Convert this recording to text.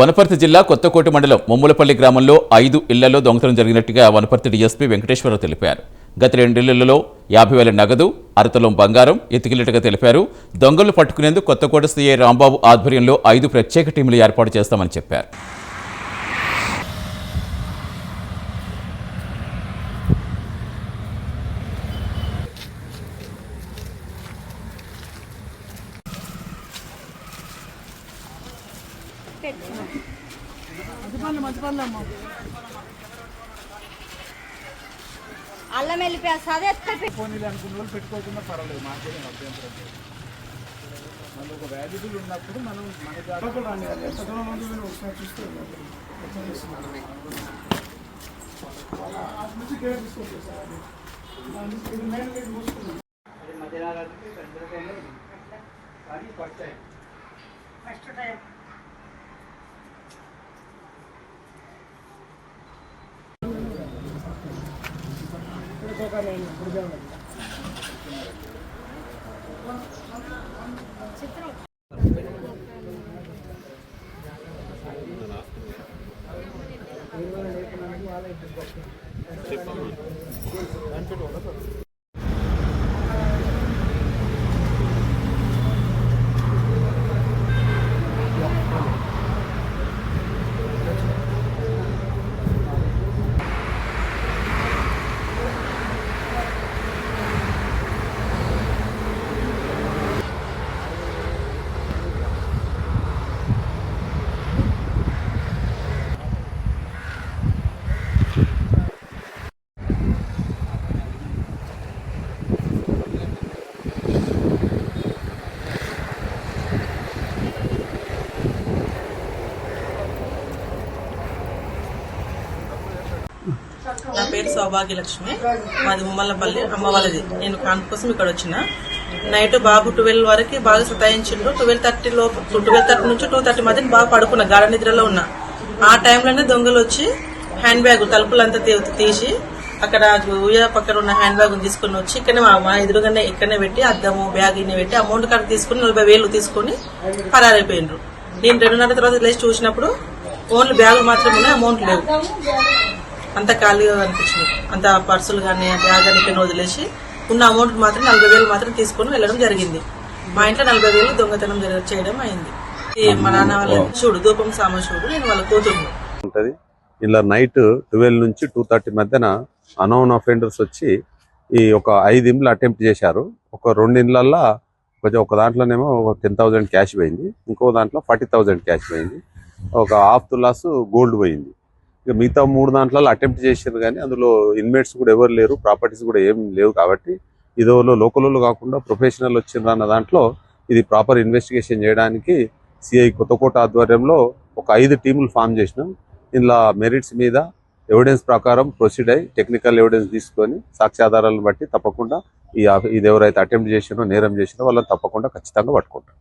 వనపర్తి జిల్లా కొత్తకోట మండలం ముమ్ములపల్లి గ్రామంలో ఐదు ఇళ్ళలో దొంగతనం జరిగినట్టుగా వనపర్తి డీఎస్పీ వెంకటేశ్వరరావు తెలిపారు. గత రెండిళ్ళలో యాభై వేల నగదు అరతలం బంగారం ఎత్తుకెళ్ళినట్టుగా తెలిపారు. దొంగలు పట్టుకునేందుకు కొత్తకోట సీఐ రాంబాబు ఆధ్వర్యంలో ఐదు ప్రత్యేక టీములు ఏర్పాటు చేస్తామని చెప్పారు. అల్లం వెళ్ళిపోయా సదే ఎత్తుకపోయి పోనీలు అనుకున్న వాళ్ళు పెట్టుకోకుండా పర్వాలేదు మాకేం అభ్యంతరం లేదు. మళ్ళీ ఒక వ్యాధికులు ఉన్నప్పుడు మనం మన దూరం ఉంది మీరు నా పేరు సౌభాగ్యలక్ష్మి. మాది ముమ్మల్లపల్లి అమ్మ వాళ్ళది నేను కాన్పు కోసం ఇక్కడ వచ్చిన. నైట్ బాబు ట్వెల్వ్ వరకు బాగా సతాయించిండు ట్వెల్వ్ థర్టీ లోపు ట్వెల్వ్ థర్టీ నుంచి టూ థర్టీ మధ్య బాగా పడుకున్నా గాఢ నిద్రలో ఉన్నా. ఆ టైంలోనే దొంగలు వచ్చి హ్యాండ్ బ్యాగ్ తలుపులంతా తీసి అక్కడ ఉయ్య పక్కన ఉన్న హ్యాండ్ బ్యాగ్ తీసుకుని వచ్చి ఇక్కడనే మా- ఎదురుగానే ఇక్కడనే పెట్టి అద్దము బ్యాగ్ ఇన్ని పెట్టి అమౌంట్ కార్డు తీసుకుని నలభై వేలు తీసుకుని పరారైపోయిండ్రు. నేను రెండున్నర తర్వాత లేచి చూసినప్పుడు ఓన్లీ బ్యాగ్ మాత్రమే అమౌంట్ లేవు. అంత ఖాళీగా అనిపించింది. అంత పర్సులు కానీ బ్యాగ్ అని ఇక్కడ వదిలేసి ఉన్న అమౌంట్ మాత్రం నలభై వేలు మాత్రం తీసుకొని వెళ్ళడం జరిగింది. మా ఇంట్లో నలభై వేలు దొంగతనం చేయడం అయింది. మా నాన్న వాళ్ళ చూడు దూపం సామశివుడు నేను వాళ్ళ కూతురు ఉంటది. ఇలా నైట్ ట్వెల్వ్ నుంచి టూ థర్టీ మధ్యన అనౌన్ అఫెండర్స్ వచ్చి ఈ ఒక ఐదు ఇండ్లు అటెంప్ట్ చేశారు. ఒక రెండు ఇండ్లల్లో కొంచెం ఒక దాంట్లోనేమో ఒక టెన్ థౌసండ్ క్యాష్ పోయింది. ఇంకో దాంట్లో ఫార్టీ థౌసండ్ క్యాష్ పోయింది. ఒక హాఫ్ తులాస్ గోల్డ్ పోయింది. ఇక మిగతా మూడు దాంట్లో అటెంప్ట్ చేశారు కానీ అందులో ఇన్మేట్స్ కూడా ఎవరు లేరు ప్రాపర్టీస్ కూడా ఏం లేవు కాబట్టి ఇదో లోకల్ కాకుండా ప్రొఫెషనల్ వచ్చిండ్రు అన్న దాంట్లో ఇది ప్రాపర్ ఇన్వెస్టిగేషన్ చేయడానికి సిఐ కొత్తకోట ఆధ్వర్యంలో ఒక ఐదు టీములు ఫామ్ చేసినాం. ఇందులో మెరిట్స్ మీద ఎవిడెన్స్ ప్రకారం ప్రొసీడ్ అయ్యి టెక్నికల్ ఎవిడెన్స్ తీసుకొని సాక్ష్యాధారాలను బట్టి తప్పకుండా ఈ ఇది ఎవరైతే అటెంప్ట్ చేసినో నేరం చేసినో వాళ్ళని తప్పకుండా ఖచ్చితంగా పట్టుకుంటారు.